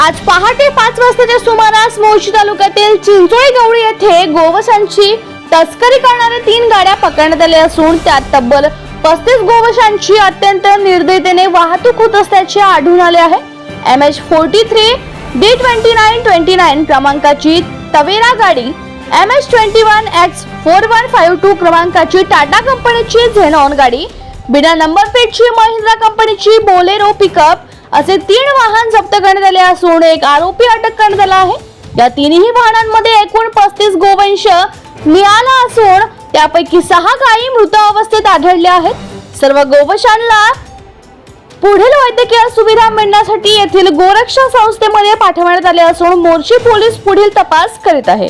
आज पहाटे पाच वाजताच्या सुमारास मोर्शी तालुक्यातील चिंचोळी गवळी येथे गोवशांची तस्करी करणाऱ्या तीन गाड्या पकडण्यात आल्या असून त्यात तब्बल पस्तीस गोवशांची अत्यंत निर्दयतेने वाहतूक होत असल्याचे आढळून आले आहे. M H forty three D twenty nine twenty nine क्रमांकाची तवेरा गाडी M H twenty one X four one five two क्रमांकाची टाटा कंपनीची झेनॉन गाडी बिना नंबर प्लेटची महिंद्रा कंपनीची बोलेरो पिकअप असे तीन वाहन जप्त करण्यात आले असून एक आरोपी अटक करण्यात आला आहे. या तिन्ही वाहनांमध्ये एकूण पस्तीस गोवंश मिळाला असून त्यापैकी सहा गायी मृत अवस्थेत आढळल्या आहेत. सर्व गोवशांना पुढील वैद्यकीय सुविधा मिळण्यासाठी येथील गोरक्षा संस्थेमध्ये पाठवण्यात आले असून मोर्शी पोलीस पुढील तपास करीत आहे.